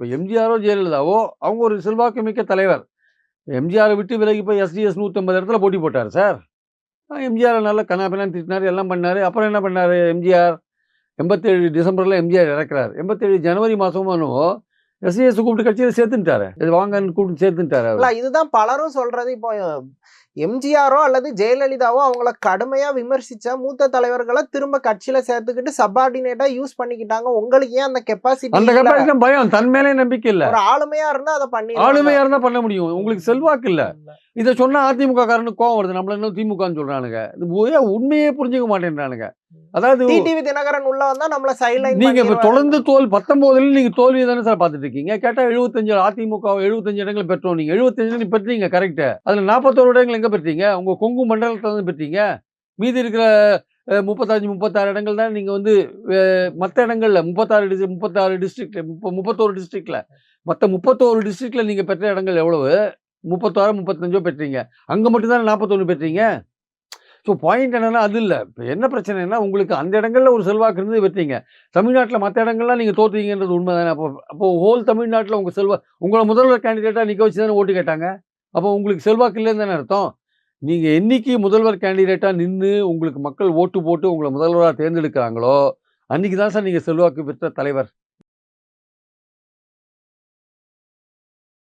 இப்போ எம்ஜிஆரோ ஜெயலலிதாவோ அவங்க ஒரு செல்வாக்கு மிக்க தலைவர். எம்ஜிஆரை விட்டு விலகி போய் எஸ்டிஎஸ் நூற்றம்பது இடத்துல போட்டி போட்டார் சார். எம்ஜிஆர் நல்லா கண்ணாபின்னான்னு திட்டினார் எல்லாம் பண்ணார். அப்புறம் என்ன பண்ணார் எம்ஜிஆர்? எண்பத்தேழு டிசம்பரில் எம்ஜிஆர் இறக்குறார். எண்பத்தேழு ஜனவரி மாதமும் என்னவோ எஸ்டிஎஸ் கூப்பிட்டு கட்சியில் சேர்த்துட்டாரு. வாங்கன்னு கூப்பிட்டு சேர்த்துட்டாரு இதுதான் பலரும் சொல்றது. இப்போ எம்ஜிஆரோ அல்லது ஜெயலலிதாவோ அவங்கள கடுமையா விமர்சிச்ச மூத்த தலைவர்களை திரும்ப கட்சியில சேர்த்துக்கிட்டு சப்பார்டினேட்டா யூஸ் பண்ணிக்கிட்டாங்க. உங்களுக்கு ஏன் அந்த அந்த கெப்பாசிட்டி கப்பாசிட்டி பயம். தன் மேலே நம்பிக்கை இல்லை. ஒரு ஆளுமையா இருந்தா அதை பண்ணி ஆளுமையாக இருந்தால் பண்ண முடியும். உங்களுக்கு செல்வாக்கு இல்லை. இதை சொன்னா அதிமுக காரனுக்கு கோவம் வருது. நம்மள இன்னும் திமுகன்னு சொல்றானுங்க. இது உண்மையே புரிஞ்சுக்க மாட்டேன்றானுங்க. அதாவது டிடிவி தினகரன் உள்ள வந்தா நம்மள சைட்லைன் நீங்க இப்ப தொடர்ந்து தோல் பத்தொன்பதுல நீங்க தோல்வி தானே சார் பார்த்துட்டு இருக்கீங்க கேட்டா எழுபத்தஞ்சு அதிமுக எழுபத்தஞ்சு இடங்கள் பெற்றோம் நீங்க. எழுபத்தஞ்சு நீ பெற்றீங்க கரெக்ட் அதுல நாற்பத்தோரு இடங்கள் எங்க பெற்றீங்க? உங்க கொங்கு மண்டலத்துல இருந்து பெற்றீங்க. மீதி இருக்கிற முப்பத்தஞ்சு முப்பத்தாறு இடங்கள் தான் நீங்க வந்து மற்ற இடங்கள்ல முப்பத்தாறு டிஸ்ட்ரிக் முப்பத்தாறு டிஸ்ட்ரிக்ட் முப்ப முப்பத்தோரு டிஸ்ட்ரிக்ட்ல மற்ற முப்பத்தோரு டிஸ்ட்ரிக்ட்ல நீங்க பெற்ற இடங்கள் எவ்வளவு? முப்பத்தாறு முப்பத்தஞ்சோ பெற்றீங்க. அங்க மட்டும் தான் நாற்பத்தொன்று பெற்றீங்க? ஸோ பாயிண்ட் என்னன்னா அது இல்லை. இப்போ என்ன பிரச்சனைனா உங்களுக்கு அந்த இடங்களில் ஒரு செல்வாக்கு இருந்து வெற்றீங்க தமிழ்நாட்டில் மற்ற இடங்கள்லாம் நீங்கள் தோற்றுவீங்கன்றது உண்மை தானே அப்போ அப்போ ஹோல் தமிழ்நாட்டில் உங்கள் செல்வா உங்களை முதல்வர் கேண்டிடேட்டாக நிற்க வச்சு தானே ஓட்டு கேட்டாங்க? அப்போ உங்களுக்கு செல்வாக்கு இல்லைன்னு தானே அர்த்தம்? நீங்கள் என்னைக்கு முதல்வர் கேண்டிடேட்டாக நின்று உங்களுக்கு மக்கள் ஓட்டு போட்டு உங்களை முதல்வராக தேர்ந்தெடுக்கிறாங்களோ அன்றைக்கி தான் சார் நீங்கள் செல்வாக்கு பெற்ற தலைவர்.